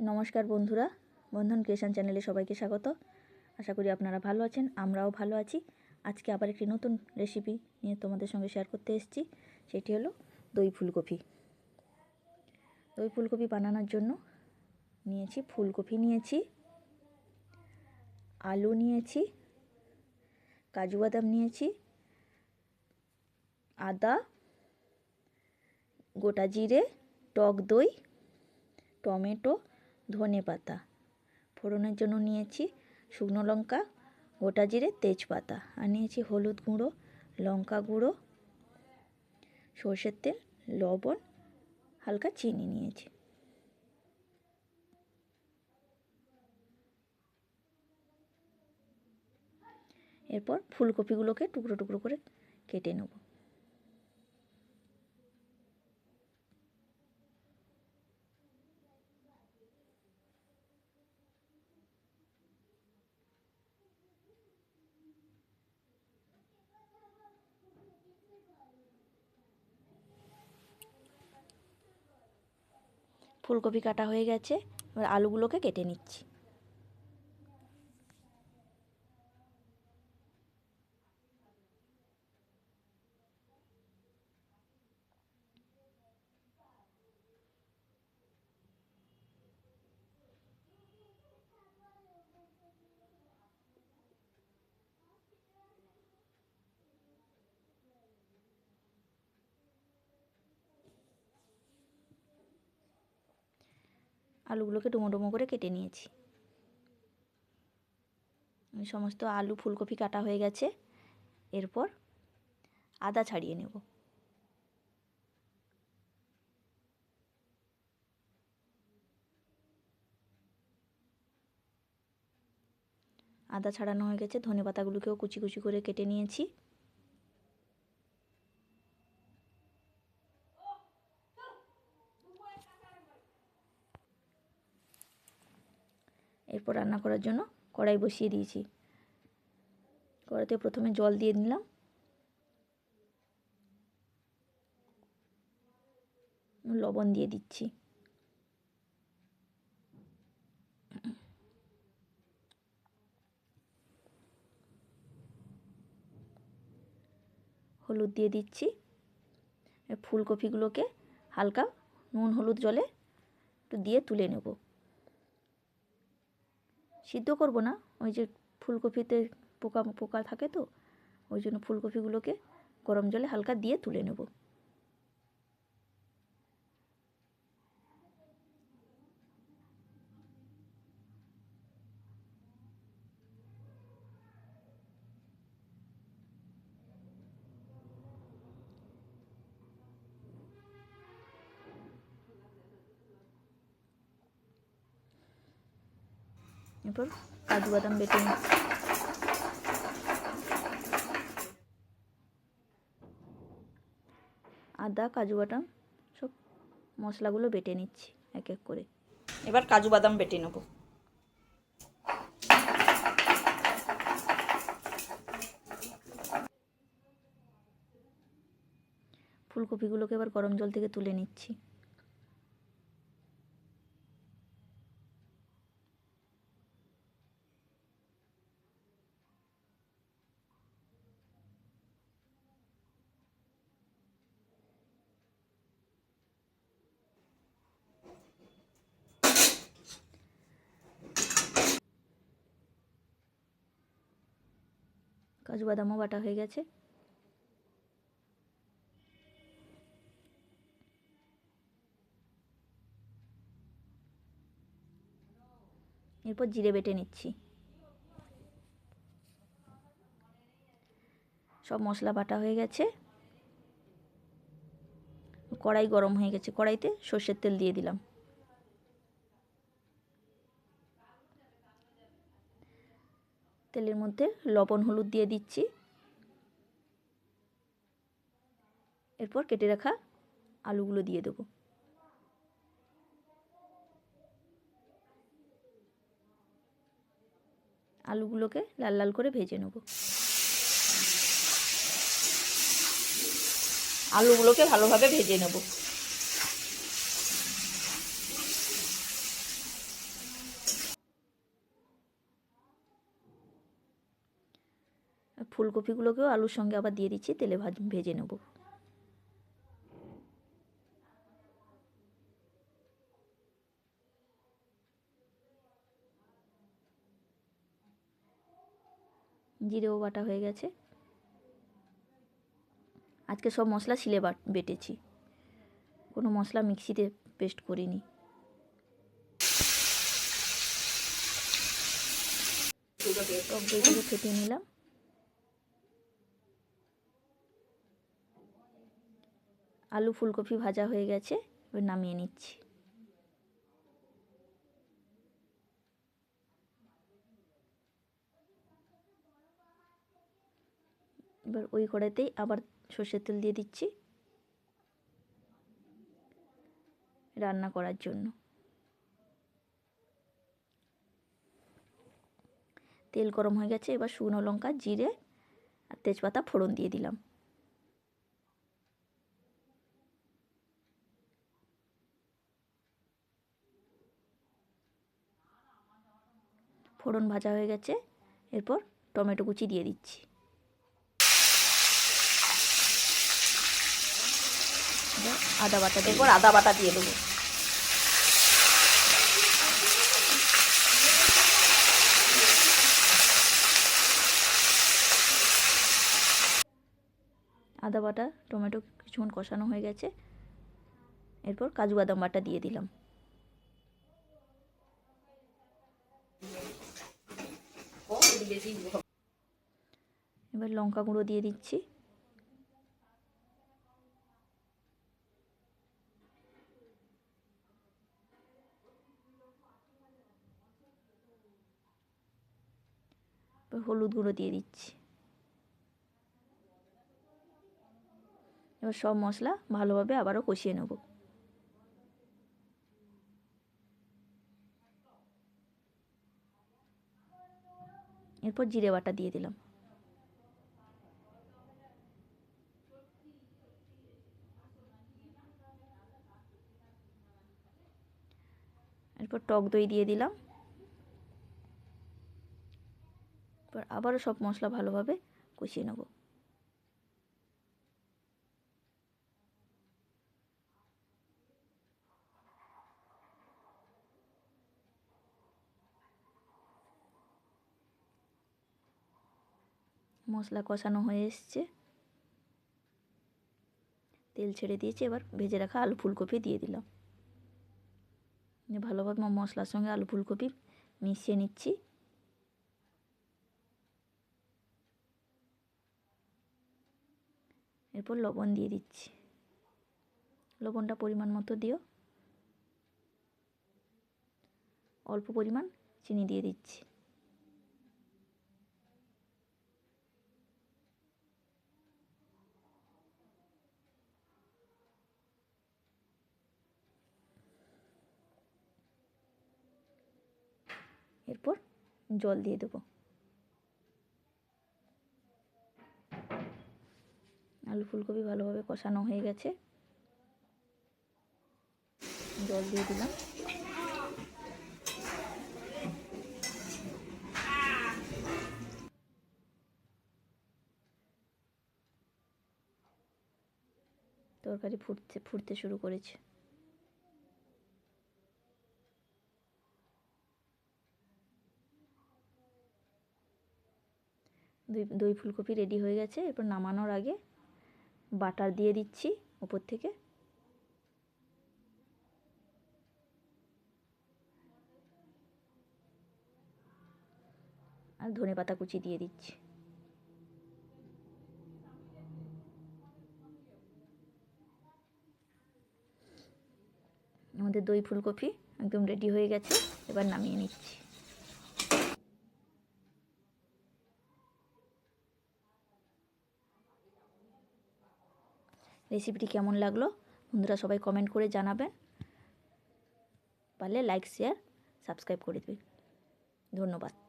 নমস্কার বন্ধুরা, বন্ধন ক্রিয়েশন চ্যানেলে সবাইকে স্বাগত। আশা করি আপনারা ভালো আছেন, আমরাও ভালো আছি। আজকে আবার একটি নতুন রেসিপি নিয়ে তোমাদের সঙ্গে শেয়ার করতে এসেছি, সেটি হলো দই ফুলকপি। দই ফুলকপি বানানোর জন্য নিয়েছি, ফুলকপি নিয়েছি, আলু নিয়েছি, কাজু বাদাম নিয়েছি, আদা, গোটা জিরে, টক দই, টমেটো ধনে পাতা। ফোড়নের জন্য নিয়েছি শুকনো লঙ্কা, গোটা জিরে তেজপাতা আর নিয়েছি হলুদ গুঁড়ো, লঙ্কা গুঁড়ো, সর্ষের তেল, লবণ, হালকা চিনি নিয়েছি। এরপর ফুলকপিগুলোকে টুকরো টুকরো করে কেটে নেব। ফুলকপি কাটা হয়ে গেছে এবার আলুগুলোকে কেটে নিচ্ছি। আলুগুলোকে ডুমো ডুমো করে কেটে নিয়েছি। সমস্ত আলু ফুলকপি কাটা হয়ে গেছে। এরপর আদা ছাড়িয়ে নেব। আদা ছাড়ানো হয়ে গেছে। ধনে পাতাগুলোকেও কুচি কুচি করে কেটে নিয়েছি। এরপর রান্না করার জন্য কড়াই বসিয়ে দিয়েছি। কড়াইতে প্রথমে জল দিয়ে নিলাম। লবণ দিয়ে দিচ্ছি। হলুদ দিয়ে দিচ্ছি। ফুলকপিগুলোকে হালকা নুন হলুদ জলে একটু দিয়ে তুলে নেব। সিদ্ধ করব না। ওই যে ফুলকপিতে পোকা পোকা থাকে তো, ওই জন্য ফুলকপিগুলোকে গরম জলে হালকা দিয়ে তুলে নেব। এরপর কাজু বাদাম বেটে নিচ্ছি আদা, কাজু বাদাম সব মশলাগুলো বেটে নিচ্ছি এক এক করে। এবার কাজু বাদাম বেটে নেব। ফুলকপিগুলোকে এবার গরম জল থেকে তুলে নিচ্ছি। কাজু বাদামও বাটা হয়ে গেছে। এরপর জিরে বেটে নিচ্ছি। সব মশলা বাটা হয়ে গেছে। কড়াই গরম হয়ে গেছে। কড়াইতে সর্ষের তেল দিয়ে দিলাম। তেলের মধ্যে লবণ, হলুদ দিয়ে দিচ্ছি। এরপর কেটে রাখা আলুগুলো দিয়ে দেবো। আলুগুলোকে লাল লাল করে ভেজে নেব। আলুগুলোকে ভালোভাবে ভেজে নেব। ফুলকপিগুলোকেও আলুর সঙ্গে আবার দিয়ে দিচ্ছি, তেলে ভাজ, ভেজে নেব। জিরেও বাটা হয়ে গেছে। আজকে সব মশলা শিলে বাট বেটেছি। কোনো মশলা মিক্সিতে পেস্ট করিনি। টক দইগুলো ফেটিয়ে নিলাম। আলু ফুলকপি ভাজা হয়ে গেছে, এবার নামিয়ে নিচ্ছি। এবার ওই কড়াইতেই আবার সর্ষের তেল দিয়ে দিচ্ছি রান্না করার জন্য। তেল গরম হয়ে গেছে, এবার শুকনো লঙ্কা, জিরে আর তেজপাতা ফোড়ন দিয়ে দিলাম। ফোড়ন ভাজা হয়ে গেছে। এরপর টমেটো কুচি দিয়ে দিচ্ছি। আদা বাটা এরপর আদা বাটা দিয়ে দেবো। আদা বাটা টমেটো কিছুক্ষণ কষানো হয়ে গেছে। এরপর কাজু বাদাম বাটা দিয়ে দিলাম। এবার লঙ্কা গুঁড়ো দিয়ে দিচ্ছি। হলুদ গুঁড়ো দিয়ে দিচ্ছি। এবার সব মশলা ভালোভাবে আবারও কষিয়ে নেব। এরপর জিরে বাটা দিয়ে দিলাম। এরপর টক দই দিয়ে দিলাম। এরপর আবারও সব মশলা ভালোভাবে কষিয়ে নেব। মশলা কষানো হয়ে এসছে। তেল ছেড়ে দিয়েছি, এবার ভেজে রাখা আলু ফুলকপি দিয়ে দিলাম। ভালোভাবে মশলার সঙ্গে আলু ফুলকপি মিশিয়ে নিচ্ছি। এরপর লবণ দিয়ে দিচ্ছি। লবণটা পরিমাণ মতো দিও। অল্প পরিমাণ চিনি দিয়ে দিচ্ছি। এরপর জল দিয়ে দেবো। আলু ফুলকপি ভালোভাবে কষানো হয়ে গেছে। জল দিয়ে দিলাম। তরকারি ফুটতে ফুটতে শুরু করেছে। দই ফুলকপি রেডি হয়ে গেছে। এরপর নামানোর আগে বাটার দিয়ে দিচ্ছি উপর থেকে। আর ধনে পাতা কুচি দিয়ে দিচ্ছি। আমাদের দই ফুলকপি একদম রেডি হয়ে গেছে। এবার নামিয়ে নিচ্ছি। রেসিপিটি কেমন লাগল বন্ধুরা সবাই কমেন্ট করে জানাবেন। পারলে লাইক শেয়ার সাবস্ক্রাইব করে দেবেন। ধন্যবাদ।